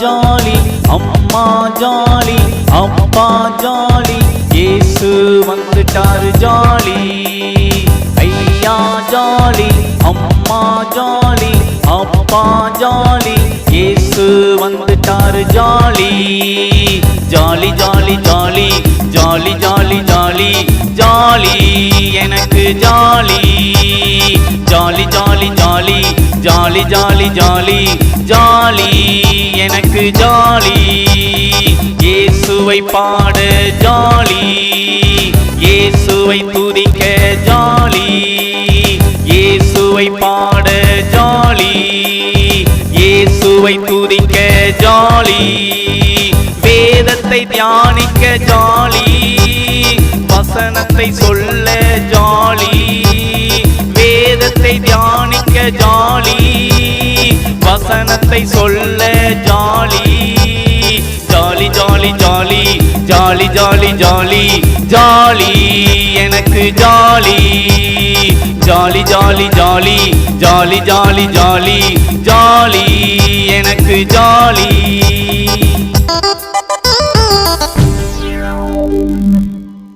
Jolly அம்மா jolly அப்பா jolly இயேசு வந்துட்டாரு ஜாலி ஐயா ஜாலி அம்மா ஜாலி அப்பா ஜாலி இயேசு வந்துட்டாரு jolly jolly jolly jolly jolly jolly jolly jolly எனக்கு jolly jolly jolly jolly jolly jolly jolly jolly எனக்கு ஜாலி. இயேசுவை பாட ஜாலி. இயேசுவை துதிக்க ஜாலி. இயேசுவை பாட ஜாலி. இயேசுவை துதிக்க ஜாலி. வேதத்தை தியானிக்க ஜாலி. வசனத்தை சொல்ல ஜாலி. வேதத்தை தியானிக்க ஜாலி. வசனத்தை சொல்ல jolly jolly jolly jolly jolly jolly jolly jolly எனக்கு jolly jolly jolly jolly jolly jolly jolly jolly எனக்கு ஜாலி